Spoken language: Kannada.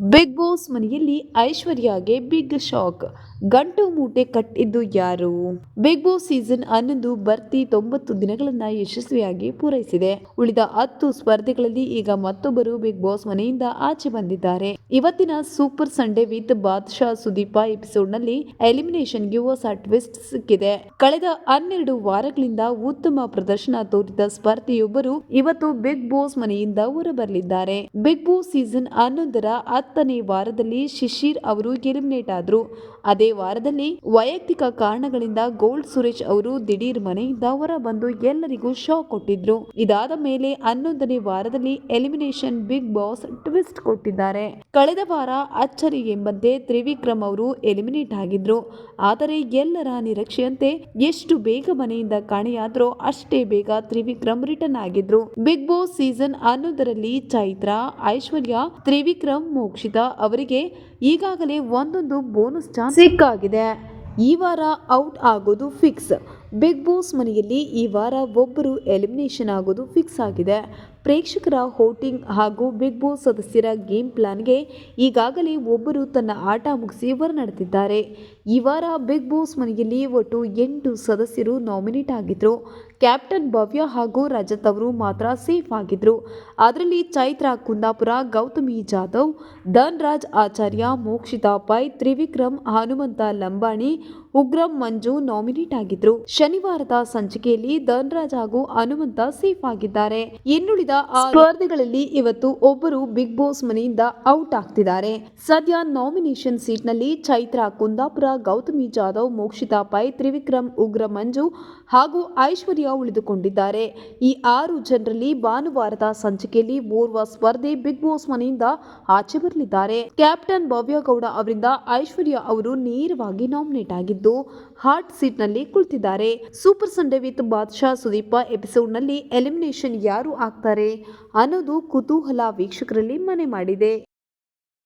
ಬಿಗ್ ಬಾಸ್ ಮನೆಯಲ್ಲಿ ಐಶ್ವರ್ಯಾಗೆ ಬಿಗ್ ಶಾಕ್. ಗಂಟು ಮೂಟೆ ಕಟ್ಟಿದ್ದು ಯಾರು? ಬಿಗ್ ಬಾಸ್ ಸೀಸನ್ ಹನ್ನೊಂದು ಬರ್ತಿ ತೊಂಬತ್ತು ದಿನಗಳನ್ನ ಯಶಸ್ವಿಯಾಗಿ ಪೂರೈಸಿದೆ. ಉಳಿದ ಹತ್ತು ಸ್ಪರ್ಧೆಗಳಲ್ಲಿ ಈಗ ಮತ್ತೊಬ್ಬರು ಬಿಗ್ ಬಾಸ್ ಮನೆಯಿಂದ ಆಚೆ ಬಂದಿದ್ದಾರೆ. ಇವತ್ತಿನ super Sunday with Badshah Sudeep ಎಪಿಸೋಡ್ನಲ್ಲಿ ಎಲಿಮಿನೇಷನ್ಗೆ ಹೊಸ ಟ್ವಿಸ್ಟ್ ಸಿಕ್ಕಿದೆ. ಕಳೆದ ಹನ್ನೆರಡು ವಾರಗಳಿಂದ ಉತ್ತಮ ಪ್ರದರ್ಶನ ತೋರಿದ ಸ್ಪರ್ಧಿಯೊಬ್ಬರು ಇವತ್ತು ಬಿಗ್ ಬಾಸ್ ಮನೆಯಿಂದ ಹೊರಬರಲಿದ್ದಾರೆ. ಬಿಗ್ ಬಾಸ್ ಸೀಸನ್ ಹನ್ನೊಂದರ ಹತ್ತನೇ ವಾರದಲ್ಲಿ ಶಿಶಿರ್ ಅವರು ಎಲಿಮಿನೇಟ್ ಆದ್ರು. ಅದೇ ವಾರದಲ್ಲಿ ವೈಯಕ್ತಿಕ ಕಾರಣಗಳಿಂದ ಗೋಲ್ಡ್ ಸುರೇಶ್ ಅವರು ದಿಢೀರ್ ಮನೆಯಿಂದ ಹೊರ ಬಂದು ಎಲ್ಲರಿಗೂ ಶಾಕ್ ಕೊಟ್ಟಿದ್ರು. ಇದಾದ ಮೇಲೆ ಹನ್ನೊಂದನೇ ವಾರದಲ್ಲಿ ಎಲಿಮಿನೇಷನ್ ಬಿಗ್ ಬಾಸ್ ಟ್ವಿಸ್ಟ್ ಕೊಟ್ಟಿದ್ದಾರೆ. ಕಳೆದ ವಾರ ಅಚ್ಚರಿ ಎಂಬಂತೆ ತ್ರಿವಿಕ್ರಮ್ ಅವರು ಎಲಿಮಿನೇಟ್ ಆಗಿದ್ರು. ಆದರೆ ಎಲ್ಲರ ನಿರೀಕ್ಷೆಯಂತೆ ಎಷ್ಟು ಬೇಗ ಮನೆಯಿಂದ ಕಾಣೆಯಾದ್ರೋ ಅಷ್ಟೇ ಬೇಗ ತ್ರಿವಿಕ್ರಮ್ ರಿಟರ್ನ್ ಆಗಿದ್ರು. ಬಿಗ್ ಬಾಸ್ ಸೀಸನ್ ಹನ್ನೊಂದರಲ್ಲಿ ಚೈತ್ರ, ಐಶ್ವರ್ಯ, ತ್ರಿವಿಕ್ರಮ್ ಮೋಕ್ಷಿತಾ ಅವರಿಗೆ ಈಗಾಗಲೇ ಒಂದೊಂದು ಬೋನಸ್ ಚಾನ್ಸ್ ಸಿಕ್ಕಾಗಿದೆ. ಈ ವಾರ ಔಟ್ ಆಗೋದು ಫಿಕ್ಸ್ ಬಿಗ್ ಬಾಸ್ ಮನೆಯಲ್ಲಿ ಈ ವಾರ ಒಬ್ಬರು ಎಲಿಮಿನೇಷನ್ ಆಗೋದು ಫಿಕ್ಸ್ ಆಗಿದೆ. ಪ್ರೇಕ್ಷಕರ ಹೋಟಿಂಗ್ ಹಾಗೂ ಬಿಗ್ ಬಾಸ್ ಸದಸ್ಯರ ಗೇಮ್ ಪ್ಲಾನ್ಗೆ ಈಗಾಗಲೇ ಒಬ್ಬರು ತನ್ನ ಆಟ ಮುಗಿಸಿ ಹೊರನಡೆದಿದ್ದಾರೆ ಈ ವಾರ ಬಿಗ್ ಬಾಸ್ ಮನೆಯಲ್ಲಿ ಒಟ್ಟು ಎಂಟು ಸದಸ್ಯರು ನಾಮಿನೇಟ್ ಆಗಿದ್ದರು ಕ್ಯಾಪ್ಟನ್ ಭವ್ಯ ಹಾಗೂ ರಜತ್ ಅವರು ಮಾತ್ರ ಸೇಫ್ ಆಗಿದ್ದರು ಅದರಲ್ಲಿ ಚೈತ್ರಾ, ಕುಂದಾಪುರ, ಗೌತಮಿ ಜಾಧವ್, ಧನ್ರಾಜ್ ಆಚಾರ್ಯ ಮೋಕ್ಷಿತಾ ಪೈ ತ್ರಿವಿಕ್ರಮ್, ಹನುಮಂತ ಲಂಬಾಣಿ, ಉಗ್ರಂ, ಮಂಜು ನಾಮಿನೇಟ್ ಆಗಿದ್ರು. ಶನಿವಾರದ ಸಂಚಿಕೆಯಲ್ಲಿ ಧನ್ರಾಜ್ ಹಾಗೂ ಹನುಮಂತ ಸೇಫ್ ಆಗಿದ್ದಾರೆ. ಇನ್ನುಳಿದ ಸ್ಪರ್ಧೆಗಳಲ್ಲಿ ಇವತ್ತು ಒಬ್ಬರು ಬಿಗ್ ಬಾಸ್ ಮನೆಯಿಂದ ಔಟ್ ಆಗ್ತಿದ್ದಾರೆ. ಸದ್ಯ ನಾಮಿನೇಷನ್ ಸೀಟ್ನಲ್ಲಿ ಚೈತ್ರ, ಕುಂದಾಪುರ, ಗೌತಮಿ ಜಾಧವ್, ಮೋಕ್ಷಿತಾ ಪೈ, ತ್ರಿವಿಕ್ರಮ್, ಉಗ್ರ ಮಂಜು ಹಾಗೂ ಐಶ್ವರ್ಯ ಉಳಿದುಕೊಂಡಿದ್ದಾರೆ. ಈ ಆರು ಜನರಲ್ಲಿ ಭಾನುವಾರದ ಸಂಚಿಕೆಯಲ್ಲಿ ಓರ್ವ ಸ್ಪರ್ಧೆ ಬಿಗ್ ಬಾಸ್ ಮನೆಯಿಂದ ಆಚೆ ಬರಲಿದ್ದಾರೆ. ಕ್ಯಾಪ್ಟನ್ ಭವ್ಯ ಗೌಡ ಅವರಿಂದ ಐಶ್ವರ್ಯ ಅವರು ನೇರವಾಗಿ ನಾಮಿನೇಟ್ ಆಗಿದ್ದು, ಹಾಟ್ ಸೀಟ್ನಲ್ಲಿ ಕುಳಿತಿದ್ದಾರೆ. Super Sunday with Badshah Sudeep ಎಪಿಸೋಡ್ನಲ್ಲಿ elimination ಯಾರು ಆಗ್ತಾರೆ ಅನ್ನೋದು ಕುತೂಹಲ ವೀಕ್ಷಕರಲ್ಲಿ ಮನೆ ಮಾಡಿದೆ.